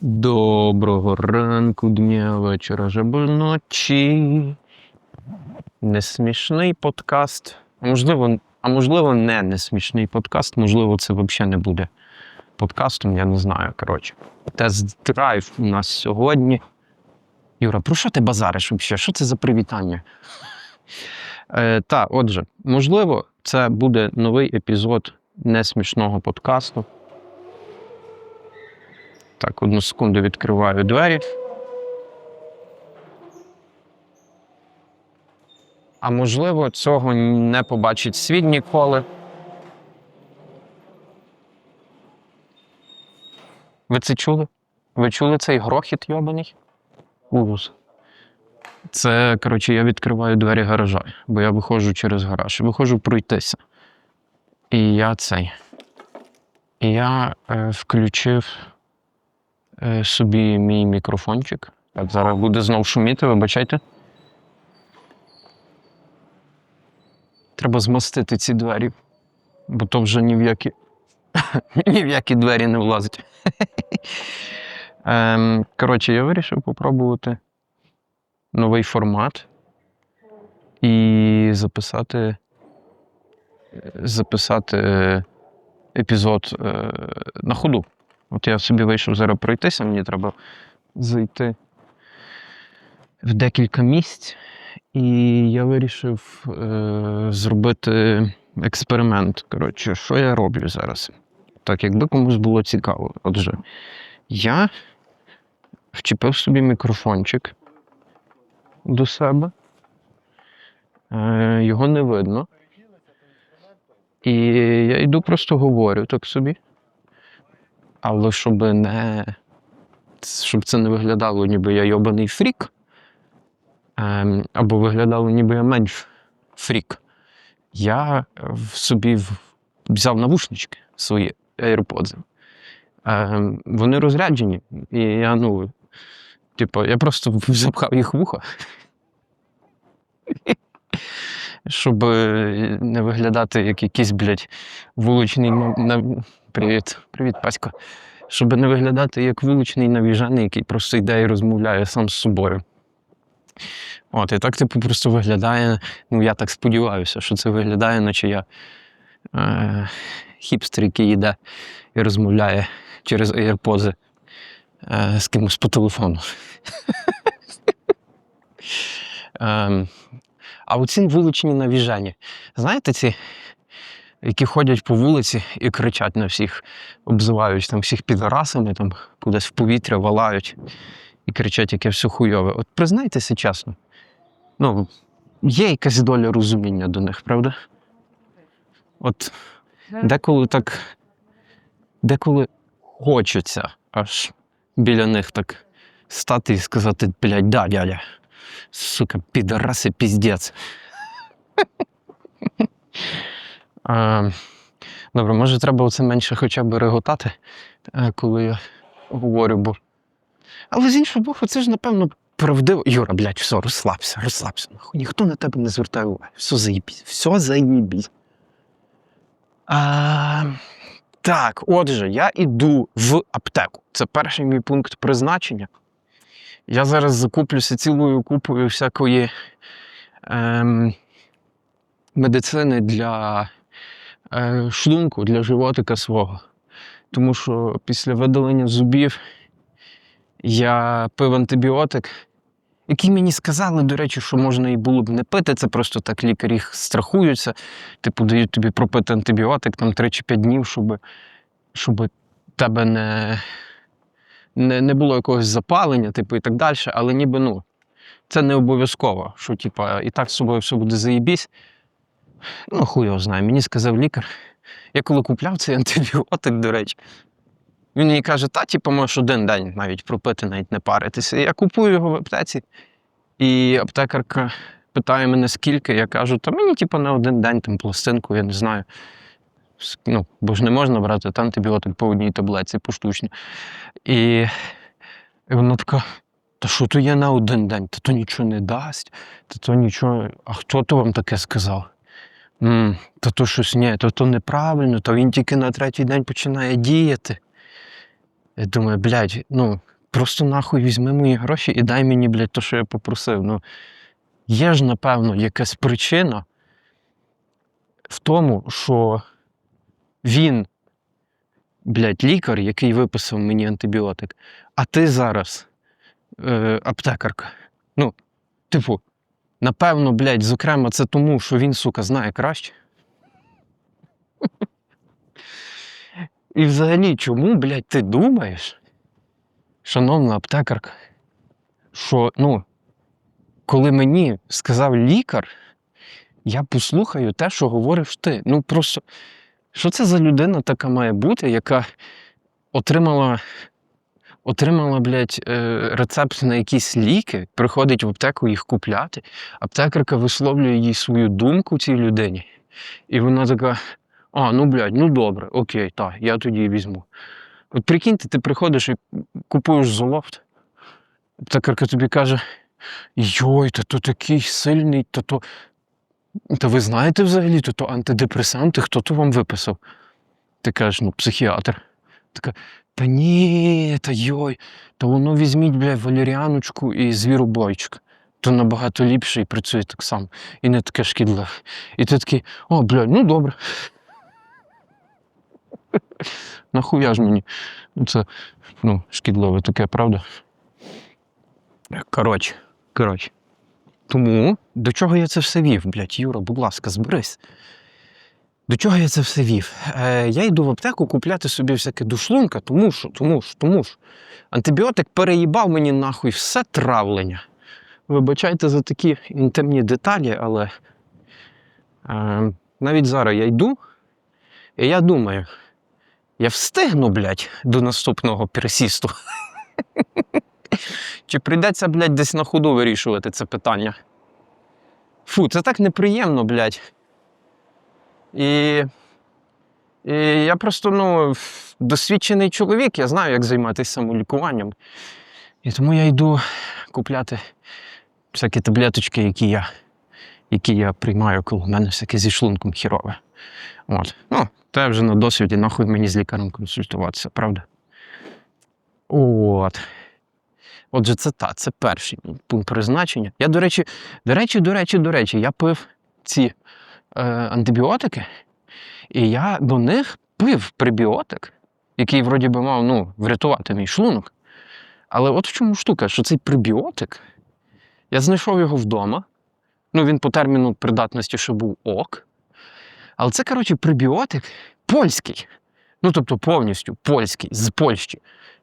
Доброго ранку, дня, вечора, або ночі. Несмішний подкаст. А можливо, а можливо, не несмішний подкаст. Можливо, це взагалі не буде подкастом, я не знаю. Коротше. Тест-драйв у нас сьогодні. Юра, про що ти базариш взагалі? Що це за привітання? Е, та, отже, можливо, це буде новий епізод несмішного подкасту. Так, одну секунду відкриваю двері. А можливо, цього не побачить світ ніколи. Ви це чули? Ви чули цей грохіт йобаний? Ужас. Це, коротше, я відкриваю двері гаража, бо я виходжу через гараж. Виходжу пройтися. І я цей. І я е, включив собі мій мікрофончик. Так, зараз буде знов шуміти, вибачайте. Треба змастити ці двері, бо то вже ні в які, ні в які двері не влазить. ем, коротше, я вирішив попробувати новий формат і записати, записати е, епізод е, на ходу. От я собі вийшов зараз пройтися, мені треба зайти в декілька місць, і я вирішив е, зробити експеримент. Коротше, що я роблю зараз? Так, якби комусь було цікаво. Отже, я вчепив собі мікрофончик до себе. Е, його не видно. І я йду просто говорю так собі. Але щоб не. Щоб це не виглядало, ніби я йобаний фрік. Ем, або виглядало, ніби я менш фрік. Я в собі взяв навушнички свої AirPods. Ем, вони розряджені. І я, ну, типу, я просто запхав їх в вухо. Щоб е, не виглядати як якийсь, блядь, вуличний Привіт, привіт, Пасько. Щоб не виглядати як вуличний навіжений, який просто йде і розмовляє сам з собою. От, і так, типу, просто виглядає. Ну, я так сподіваюся, що це виглядає, наче я е, хіпстер, який йде і розмовляє через AirPods е, з кимось по телефону. А оці вуличні навіжені. Знаєте, ці, які ходять по вулиці і кричать на всіх, обзивають там всіх підарасами, там кудись в повітря валають і кричать, яке все хуйове. От признайтеся чесно. Ну, є якась доля розуміння до них, правда? От деколи так. Деколи хочеться аж біля них так стати і сказати, блядь, да, дядя. Сука, підараси, піздець. Добре, може треба оце менше хоча б реготати, е, коли я говорю, бо. Але з іншого боку, це ж, напевно, правдиво. Юра, блядь, все, розслабся, розслабся. Нахуй. Ніхто на тебе не звертає уваги. Все заїбісь, все заїбісь. А, так, отже, я йду в аптеку. Це перший мій пункт призначення. Я зараз закуплюся цілою купою всякої ем, медицини для е, шлунку, для животика свого. Тому що після видалення зубів я пив антибіотик, який мені сказали, до речі, що можна і було б не пити. Це просто так лікарі страхуються. Типу, дають тобі пропити антибіотик там 3 чи 5 днів, щоб, щоб тебе не, не, не було якогось запалення, типу, і так далі. Але ніби ну, це не обов'язково, що типу, і так з собою все буде заєбісь. Ну, хуй його знає. Мені сказав лікар. Я коли купляв цей антибіотик, до речі, він мені каже, та, типу, можеш один день навіть пропити, навіть не паритися. Я купую його в аптеці, і аптекарка питає мене, скільки. Я кажу, та мені, типу, на один день там пластинку, я не знаю. Ну, бо ж не можна брати та антибіотик по одній таблетці поштучно. І, і вона така: та що то є на один день? Та то нічого не дасть, та то нічого. А хто то вам таке сказав? М, та то щось ні, то то неправильно, то він тільки на третій день починає діяти. Я думаю, блядь, ну, просто нахуй візьми мої гроші і дай мені, блядь, то, що я попросив. Ну, є ж, напевно, якась причина в тому, що він, блядь, лікар, який виписав мені антибіотик, а ти зараз е, аптекарка. Ну, типу, напевно, блядь, зокрема, це тому, що він, сука, знає краще. І взагалі, чому, блядь, ти думаєш, шановна аптекарка, що, ну, коли мені сказав лікар, я послухаю те, що говориш ти. Ну просто, що це за людина така має бути, яка отримала, отримала, блядь, е, рецепт на якісь ліки, приходить в аптеку їх купляти, аптекарка висловлює їй свою думку цій людині. І вона така: а, ну блядь, ну добре, окей, так, я тоді візьму. От прикиньте, ти приходиш і купуєш золофт. Аптекарка тобі каже: Йой, та то такий сильний, та то. Та ви знаєте взагалі, то то антидепресанти, хто то вам виписав? Ти кажеш, ну, психіатр. Така, та ні, та йой, та воно візьміть, бля, валеріаночку і звіробойчик. То набагато ліпше і працює так само. І не таке шкідливе. І ти такий, о, бля, ну добре. Нахуя ж мені? Це ну, шкідливе таке, правда? Коротше, коротше. Тому до чого я це все вів, блядь, Юра, будь ласка, зберись. До чого я це все вів? Е, я йду в аптеку купляти собі всяке душлунка, тому що, тому що, тому що. Антибіотик переїбав мені нахуй все травлення. Вибачайте за такі інтимні деталі, але е, навіть зараз я йду, і я думаю, я встигну, блядь, до наступного пересісту. Чи прийдеться, блядь, десь на ходу вирішувати це питання? Фу, це так неприємно, блядь. І, і я просто, ну, досвідчений чоловік, я знаю, як займатися самолікуванням. І тому я йду купляти всякі таблеточки, які я, які я приймаю, коли в мене всяке зі шлунком хірове. От. Ну, то я вже на досвіді, нахуй мені з лікарем консультуватися, правда? От. Отже, це та, це перший пункт призначення. Я, до речі, до речі, до речі, до речі, я пив ці е, антибіотики, і я до них пив пребіотик, який вроді би мав ну, врятувати мій шлунок. Але от в чому штука, що цей пребіотик, я знайшов його вдома. Ну, він по терміну придатності ще був ок. Але це, коротше, пребіотик польський. Ну, тобто повністю польський, з Польщі.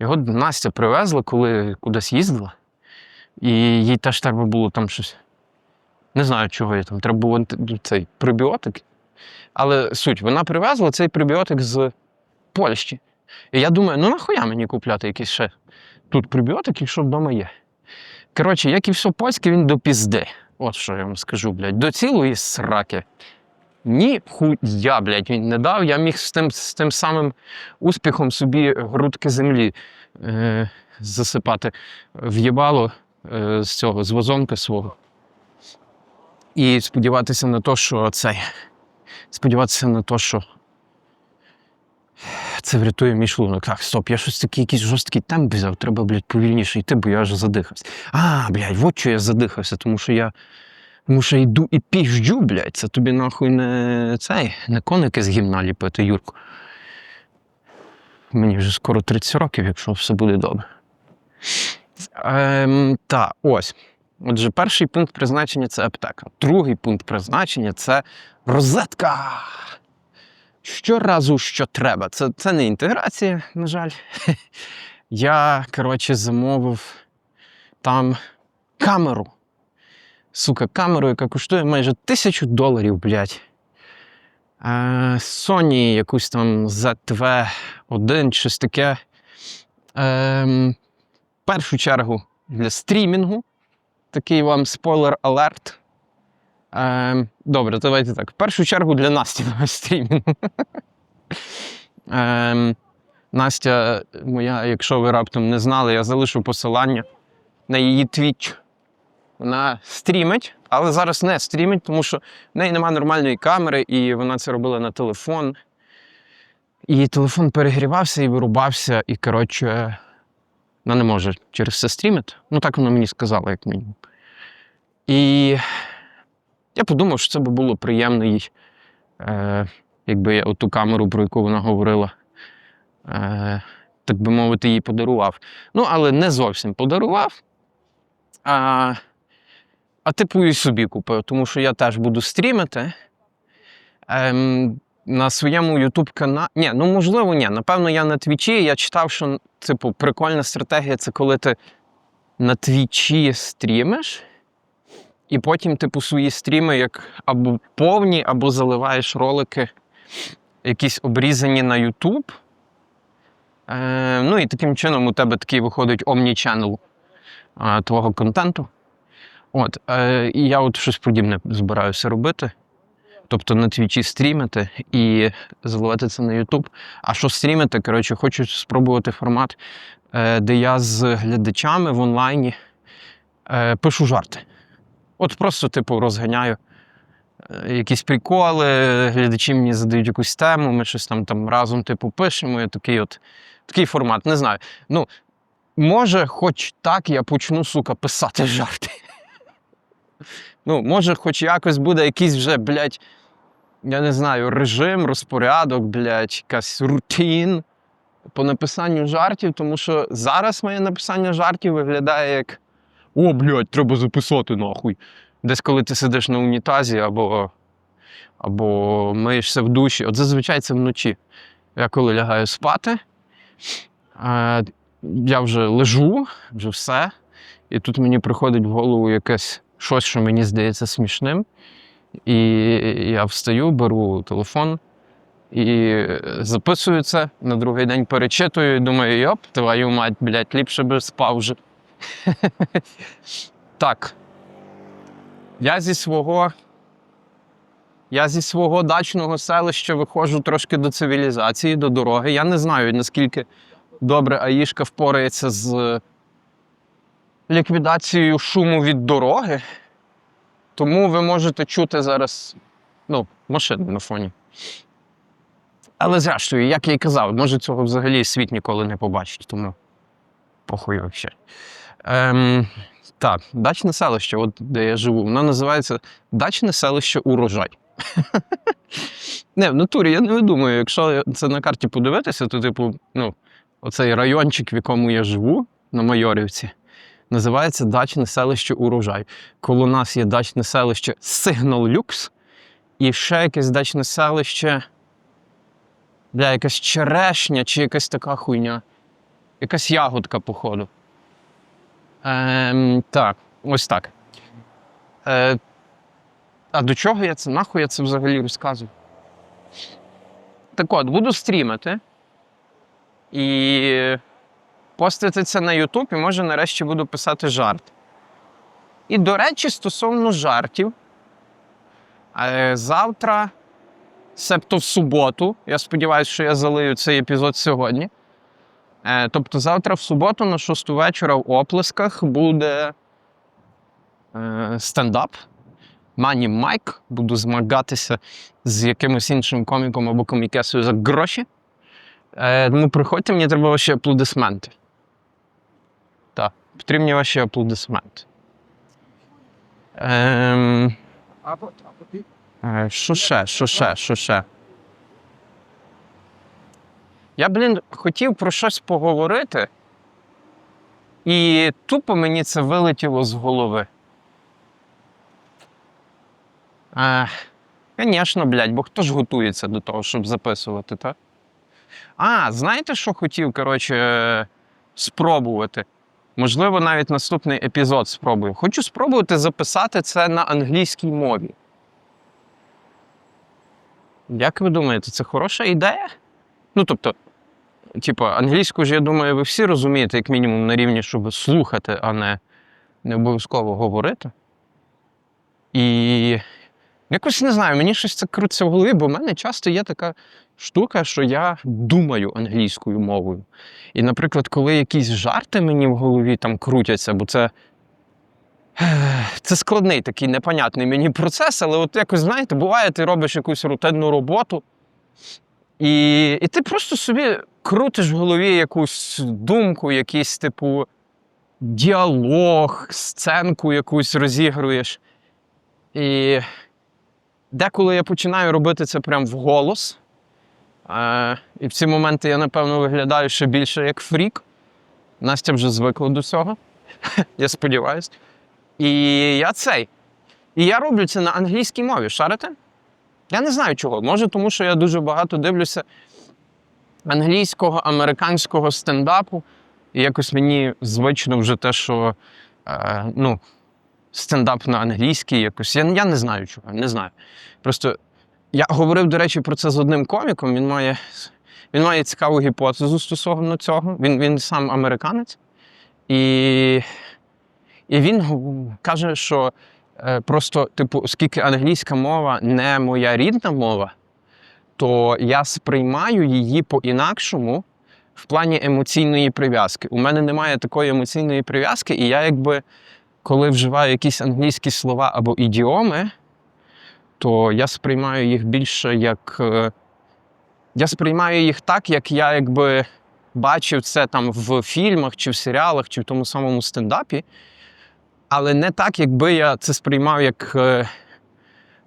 Його Настя привезла, коли кудись їздила. І їй теж треба було там щось. Не знаю, чого їй там. Треба був цей пребіотик. Але суть, вона привезла цей пребіотик з Польщі. І я думаю, ну нахуя мені купляти якийсь ще тут пребіотик, якщо вдома є. Коротше, як і все польське, він до пізди. От що я вам скажу, блядь, до цілої сраки. Ні хуя, блядь, він не дав. Я міг з тим, з тим самим успіхом собі грудки землі е, засипати в'єбало е, з цього, з вазонка свого. І сподіватися на те, що цей. Сподіватися на те, що це врятує мій шлунок. Так, стоп, я щось такий якийсь жорсткий темп взяв, треба, блядь, повільніше йти, бо я аж задихався. А, блядь, от що я задихався, тому що я. Тому що йду і піжджу, блядь, це тобі нахуй не цей, не коники з гімна ліпити, Юрку. Мені вже скоро 30 років, якщо все буде добре. Ем, та, ось. Отже, перший пункт призначення це аптека. Другий пункт призначення це розетка. Щоразу, що треба. Це, це не інтеграція, на жаль. Я, коротше, замовив там камеру. Сука, камеру, яка коштує майже тисячу доларів, блядь. Е, Sony якусь там ZV-1, щось таке. Ем, першу чергу для стрімінгу. Такий вам спойлер-алерт. Ем, добре, давайте так. Першу чергу для Настіного стрімінгу. Ем, Настя, моя, якщо ви раптом не знали, я залишу посилання на її Twitch. Вона стрімить, але зараз не стрімить, тому що в неї немає нормальної камери, і вона це робила на телефон. І телефон перегрівався і вирубався, і, коротше, вона не може через це стрімити. Ну, так вона мені сказала, як мінімум. І я подумав, що це би було приємно їй, е, якби я оту камеру, про яку вона говорила, е, так би мовити, їй подарував. Ну, але не зовсім подарував. А, а типу і собі купив, тому що я теж буду стрімити. Ем, на своєму YouTube каналі. Ні, ну можливо, ні. Напевно, я на твічі. Я читав, що типу, прикольна стратегія це коли ти на твічі стрімиш, і потім, типу, свої стріми як або повні, або заливаєш ролики, якісь обрізані на YouTube. Е, ну і таким чином у тебе такий виходить omni-channel е, твого контенту. От, е, і я от щось подібне збираюся робити. Тобто на твічі стрімити і заливати це на YouTube. А що стрімити? Коротше, хочу спробувати формат, е, де я з глядачами в онлайні е, пишу жарти. От просто, типу, розганяю е, якісь приколи, глядачі мені задають якусь тему, ми щось там, там разом типу, пишемо. І такий от такий формат. Не знаю. Ну, може, хоч так я почну, сука, писати жарти. Ну, може, хоч якось буде якийсь вже, блядь, я не знаю, режим, розпорядок, блядь, якась рутин по написанню жартів, тому що зараз моє написання жартів виглядає як о, блядь, треба записати нахуй. Десь коли ти сидиш на унітазі або, або миєшся в душі. От зазвичай це вночі. Я коли лягаю спати, е, я вже лежу, вже все. І тут мені приходить в голову якесь щось, що мені здається смішним. І я встаю, беру телефон і записую це. На другий день перечитую і думаю, йоп, твою мать, блядь, ліпше би спав вже. Так. Я зі свого. Я зі свого дачного селища виходжу трошки до цивілізації, до дороги. Я не знаю, наскільки добре Аїшка впорається з ліквідацією шуму від дороги. Тому ви можете чути зараз ну, машини на фоні. Але зрештою, як я й казав, може цього взагалі світ ніколи не побачить, тому похуй взагалі. Ем, так, дачне селище, от де я живу, воно називається Дачне селище Урожай. Не, в натурі, я не думаю, якщо це на карті подивитися, то, типу, ну, оцей райончик, в якому я живу, на Майорівці, називається Дачне селище Урожай. Коло нас є дачне селище Сигнал Люкс і ще якесь дачне селище. Бля, якась черешня чи якась така хуйня. Якась ягодка, походу. Ем, так, ось так. Е, а до чого я це? Нахуй я це взагалі розказую? Так от, буду стрімити. І постити це на YouTube, і може нарешті буду писати жарт. І, до речі, стосовно жартів, е, завтра, себто в суботу, я сподіваюся, що я залию цей епізод сьогодні. Е, Тобто, завтра в суботу, на 6 вечора в оплесках буде е, стендап. Мані Майк. Буду змагатися з якимось іншим коміком або комікесою за гроші. Тому приходьте, мені треба ваші аплодисменти. Потрібні ваші аплодисменти. Ем, е, що ще, що ще, що ще? Я, блін, хотів про щось поговорити, і тупо мені це вилетіло з голови. Е, Звісно, блядь, бо хто ж готується до того, щоб записувати, так? А, знаєте, що хотів, коротше, е, спробувати? Можливо, навіть наступний епізод спробую. Хочу спробувати записати це на англійській мові. Як ви думаєте, це хороша ідея? Ну, тобто, типу, англійську ж, я думаю, ви всі розумієте, як мінімум, на рівні, щоб слухати, а не, не обов'язково говорити. І якось не знаю, мені щось це крутиться в голові, бо в мене часто є така штука, що я думаю англійською мовою. І, наприклад, коли якісь жарти мені в голові там крутяться, бо це. Це складний такий непонятний мені процес, але от якось, знаєте, буває, ти робиш якусь рутинну роботу, І, і ти просто собі крутиш в голові якусь думку, якийсь, типу, діалог, сценку якусь розігруєш. І деколи я починаю робити це прям вголос. Е, і в ці моменти я, напевно, виглядаю ще більше як фрік. Настя вже звикла до цього. я сподіваюся. І я цей. І я роблю це на англійській мові. Шарите? Я не знаю чого. Може, тому що я дуже багато дивлюся англійського, американського стендапу. І якось мені звично вже те, що е, ну, стендап на англійській якось. Я, я не знаю чого, не знаю. Просто я говорив, до речі, про це з одним коміком. Він має, він має цікаву гіпотезу стосовно цього. Він, він сам американець. І, і він каже, що е, просто, типу, оскільки англійська мова не моя рідна мова, то я сприймаю її по-інакшому в плані емоційної прив'язки. У мене немає такої емоційної прив'язки, і я якби, коли вживаю якісь англійські слова або ідіоми, то я сприймаю їх більше як. е, Я сприймаю їх так, як я якби бачив це там в фільмах, чи в серіалах, чи в тому самому стендапі. Але не так, якби я це сприймав як е,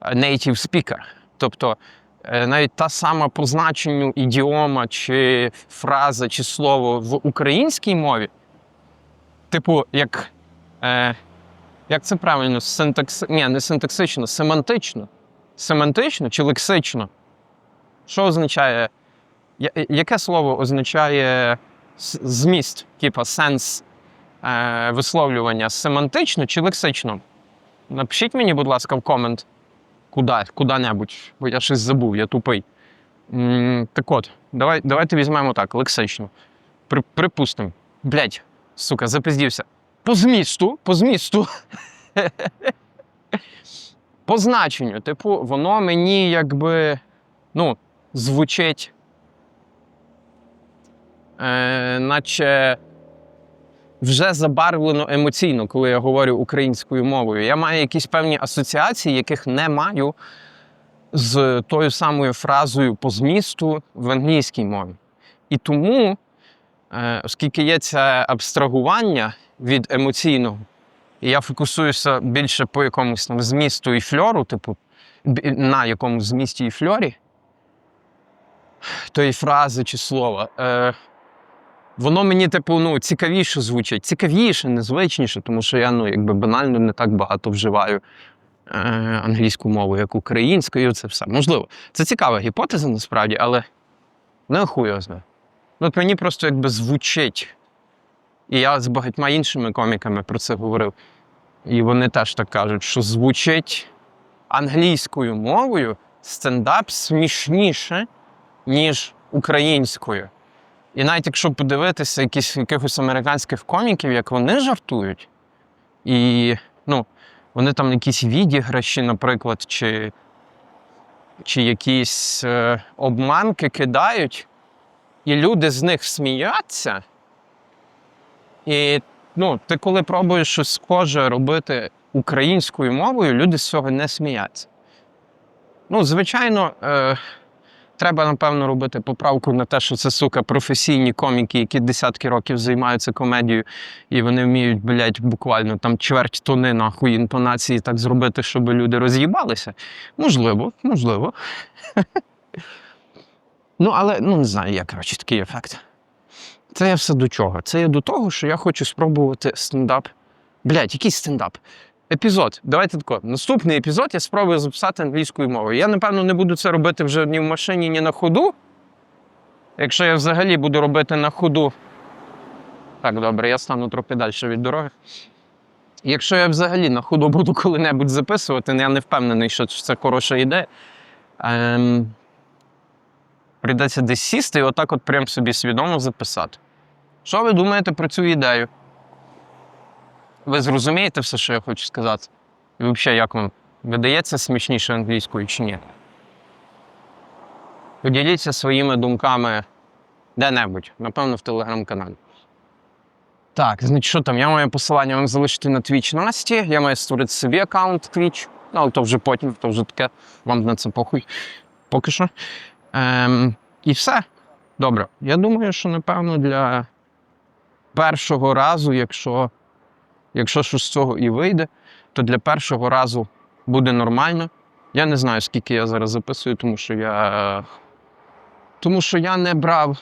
native speaker. Тобто е, навіть та сама по значенню ідіома, чи фраза, чи слово в українській мові, типу, як. Як це правильно? Синтакси... Ні, не синтаксично, семантично. Семантично чи лексично? Що означає? Яке слово означає зміст, типа сенс е, висловлювання семантично чи лексично? Напишіть мені, будь ласка, в комент куди, куди-небудь, бо я щось забув, я тупий. М, так от, давай, давайте візьмемо так, лексично. При, припустимо. Блять, сука, запиздівся. По змісту, по змісту. по значенню, типу, воно мені якби ну, звучить, е, наче вже забарвлено емоційно, коли я говорю українською мовою. Я маю якісь певні асоціації, яких не маю з тою самою фразою по змісту в англійській мові. І тому, е, оскільки є це абстрагування від емоційного, і я фокусуюся більше по якомусь там змісту і фльору, типу, на якомусь змісті і фльорі, тої фрази чи слова, е, воно мені, типу, ну, цікавіше звучить. Цікавіше, незвичніше, тому що я ну, якби банально не так багато вживаю е, англійську мову, як українською, це все. Можливо, це цікава гіпотеза насправді, але не хуй от мені просто якби звучить. І я з багатьма іншими коміками про це говорив. І вони теж так кажуть, що звучить англійською мовою стендап смішніше, ніж українською. І навіть якщо подивитися якісь, якихось американських коміків, як вони жартують, і ну, вони там якісь відіграші, наприклад, чи, чи якісь е, обманки кидають, і люди з них сміються. І ну, ти коли пробуєш щось схоже робити українською мовою, люди з цього не сміються. Ну, звичайно, е, треба, напевно, робити поправку на те, що це, сука, професійні коміки, які десятки років займаються комедією, і вони вміють, блядь, буквально там чверть тони нахуй інтонації так зробити, щоб люди роз'їбалися. Можливо, можливо. ну, але ну не знаю, як коротше такий ефект. Це я все до чого? Це я до того, що я хочу спробувати стендап. Блядь, який стендап? Епізод. Давайте тако. Наступний епізод я спробую записати англійською мовою. Я, напевно, не буду це робити вже ні в машині, ні на ходу. Якщо я взагалі буду робити на ходу. Так, добре, я стану трохи далі від дороги. Якщо я взагалі на ходу буду коли-небудь записувати, я не впевнений, що це хороша ідея. Ем, прийдеться десь сісти і отак от прям собі свідомо записати. Що ви думаєте про цю ідею? Ви зрозумієте все, що я хочу сказати? І взагалі, як вам видається смішніше англійською чи ні? Поділіться своїми думками де-небудь, напевно, в телеграм-каналі. Так, значить, що там? Я маю посилання вам залишити на Twitch Насті. Я маю створити собі аккаунт Twitch. Ну, але то вже потім, то вже таке, вам на це похуй. Поки що. Ем, І все. Добре. Я думаю, що напевно для першого разу, якщо, якщо щось з цього і вийде, то для першого разу буде нормально. Я не знаю, скільки я зараз записую, тому що я. Тому що я не брав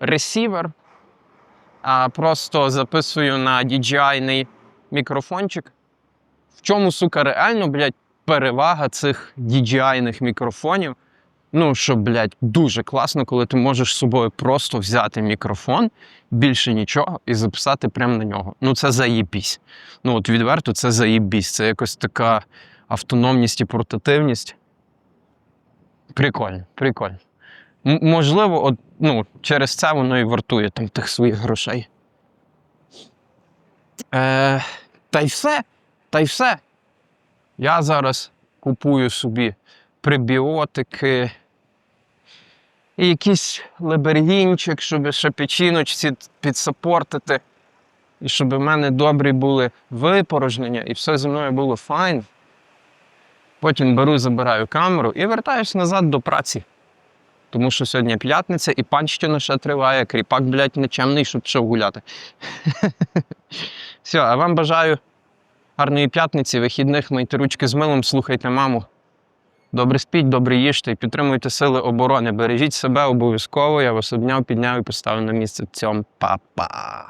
ресівер, а просто записую на DJI мікрофончик. В чому, сука, реально, блядь, перевага цих DJI мікрофонів? Ну, що, блядь, дуже класно, коли ти можеш з собою просто взяти мікрофон, більше нічого, і записати прямо на нього. Ну, це заєбісь. Ну, от відверто, це заєбісь. Це якось така автономність і портативність. Прикольно, прикольно. М- можливо, от, ну, через це воно і вартує там тих своїх грошей. Е, та й все. Та й все. Я зараз купую собі пребіотики, і якийсь лебергінчик, щоб ще печіночці підсапортити. І щоб в мене добрі були випорожнення, і все зі мною було файн. Потім беру, забираю камеру і вертаюсь назад до праці. Тому що сьогодні п'ятниця і панщина ще триває, кріпак, блядь, нечемний, щоб пішов гуляти. Все, а вам бажаю гарної п'ятниці, вихідних, мийте ручки з милом, слухайте маму. Добре спіть, добре їжте і підтримуйте сили оборони. Бережіть себе обов'язково. Я вас обняв, підняв і поставив на місце. Цьом па-па.